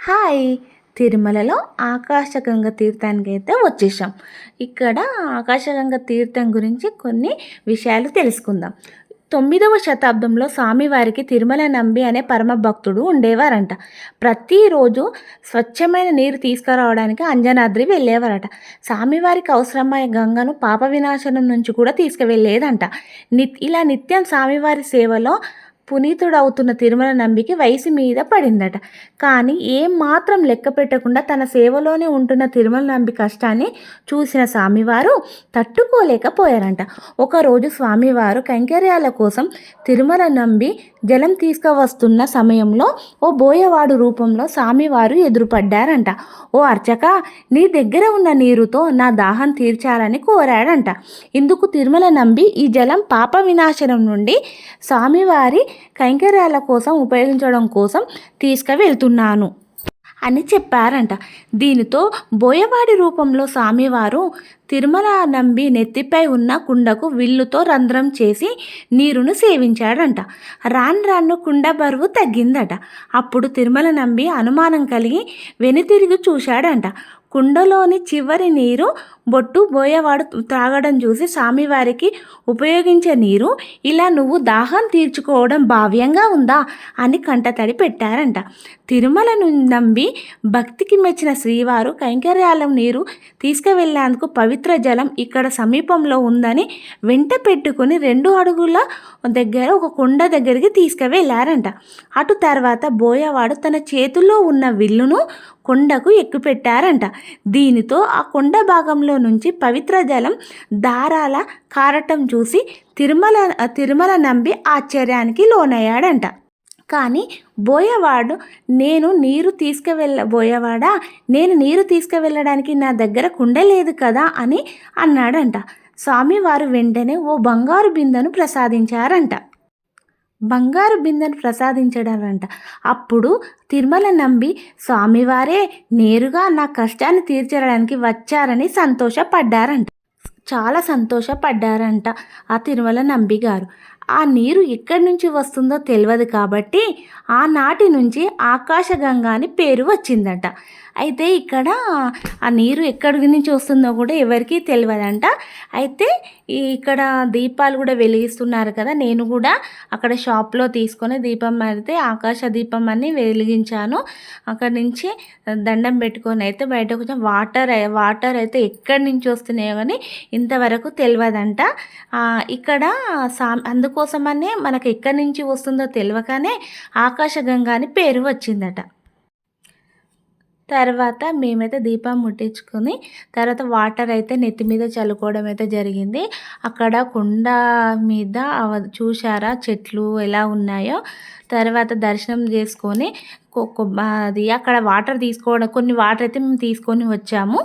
Hi. తిరుమలలో ఆకాశగంగ తీర్థానికి అయితే వచ్చేసాం ఇక్కడ ఆకాశగంగ తీర్థం గురించి కొన్ని విషయాలు తెలుసుకుందాం. తొమ్మిదవ శతాబ్దంలో స్వామివారికి తిరుమల నంబి అనే పరమ భక్తుడు ఉండేవారంట. ప్రతిరోజు స్వచ్ఛమైన నీరు తీసుకురావడానికి అంజనాద్రి వెళ్ళేవారట. స్వామివారికి అవసరమైన గంగను పాప వినాశనం నుంచి కూడా తీసుకువెళ్ళేదంట. నిత్ ఇలా నిత్యం స్వామివారి సేవలో పునీతుడవుతున్న తిరుమల నంబికి వయసు మీద పడిందట. కానీ ఏం మాత్రం లెక్క పెట్టకుండా తన సేవలోనే ఉంటున్న తిరుమల నంబి కష్టాన్ని చూసిన స్వామివారు తట్టుకోలేకపోయారంట. ఒకరోజు స్వామివారు కైంకర్యాల కోసం తిరుమల నంబి జలం తీసుకువస్తున్న సమయంలో ఓ బోయవాడు రూపంలో స్వామివారు ఎదురుపడ్డారంట. ఓ అర్చక నీ దగ్గర ఉన్న నీరుతో నా దాహం తీర్చాలని కోరాడంట. ఇందుకు తిరుమల నంబి ఈ జలం పాప వినాశనం నుండి స్వామివారి కైంకర్యాల కోసం ఉపయోగించడం కోసం తీసుకువెళ్తున్నాను అని చెప్పారంట. దీనితో బోయవాడి రూపంలో స్వామివారు తిరుమల నంబి నెత్తిపై ఉన్న కుండకు విల్లుతో రంధ్రం చేసి నీరును సేవించాడంట. రాను రాను కుండ బరువు తగ్గిందట. అప్పుడు తిరుమల నంబి అనుమానం కలిగి వెనుతిరిగి చూశాడంట. కుండలోని చివరి నీరు బొట్టు బోయవాడు త్రాగడం చూసి స్వామివారికి ఉపయోగించే నీరు ఇలా నువ్వు దాహం తీర్చుకోవడం భావ్యంగా ఉందా? అని కంటతడి పెట్టారంట. తిరుమలను నంబి భక్తికి మెచ్చిన శ్రీవారు కైంకర్యాలం నీరు తీసుకువెళ్ళేందుకు పవిత్ర పవిత్ర జలం ఇక్కడ సమీపంలో ఉందని వెంట పెట్టుకుని రెండు అడుగుల దగ్గర ఒక కొండ దగ్గరికి తీసుకువెళ్ళారంట. అటు తర్వాత బోయవాడు తన చేతుల్లో ఉన్న విల్లును కొండకు ఎక్కుపెట్టారంట. దీనితో ఆ కొండ భాగంలో నుంచి పవిత్ర జలం దారాల కారటం చూసి తిరుమల తిరుమల నంబి ఆశ్చర్యానికి లోనయ్యాడంట. కానీ బోయవాడు నేను నీరు తీసుకువెళ్ళ బోయవాడా? నేను నీరు తీసుకువెళ్ళడానికి నా దగ్గర కుండ లేదు కదా అని అన్నాడంట. స్వామివారు వెంటనే ఓ బంగారు బిందెను ప్రసాదించారంట. బంగారు బిందెను ప్రసాదించడారంట అప్పుడు తిరుమల నంబి స్వామివారే నేరుగా నా కష్టాన్ని తీర్చడానికి వచ్చారని సంతోషపడ్డారంట. చాలా సంతోషపడ్డారంట ఆ తిరుమల నంబి గారు. ఆ నీరు ఎక్కడి నుంచి వస్తుందో తెలియదు కాబట్టి ఆనాటి నుంచి ఆకాశగంగా అని పేరు వచ్చిందట. అయితే ఇక్కడ ఆ నీరు ఎక్కడి నుంచి వస్తుందో కూడా ఎవరికీ తెలియదంట అయితే ఇక్కడ దీపాలు కూడా వెలిగిస్తున్నారు కదా నేను కూడా అక్కడ షాప్లో తీసుకొని దీపం అయితే ఆకాశ దీపం అని వెలిగించాను. అక్కడి నుంచి దండం పెట్టుకొని అయితే బయట కొంచెం వాటర్ వాటర్ అయితే ఎక్కడి నుంచి వస్తున్నాయో కానీ ఇంతవరకు తెలియదంట ఇక్కడ సా అందుకు కోసమనే మనకు ఎక్కడి నుంచి వస్తుందో తెలియకనే ఆకాశగంగా అని పేరు వచ్చిందట. తర్వాత మేమైతే దీపం ముట్టించుకొని తర్వాత వాటర్ అయితే నెత్తి మీద చల్లుకోవడం అయితే జరిగింది. అక్కడ కొండ మీద చూసారా చెట్లు ఎలా ఉన్నాయో? తర్వాత దర్శనం చేసుకొని అది అక్కడ వాటర్ తీసుకోవడం కొన్ని వాటర్ అయితే మేము తీసుకొని వచ్చాము.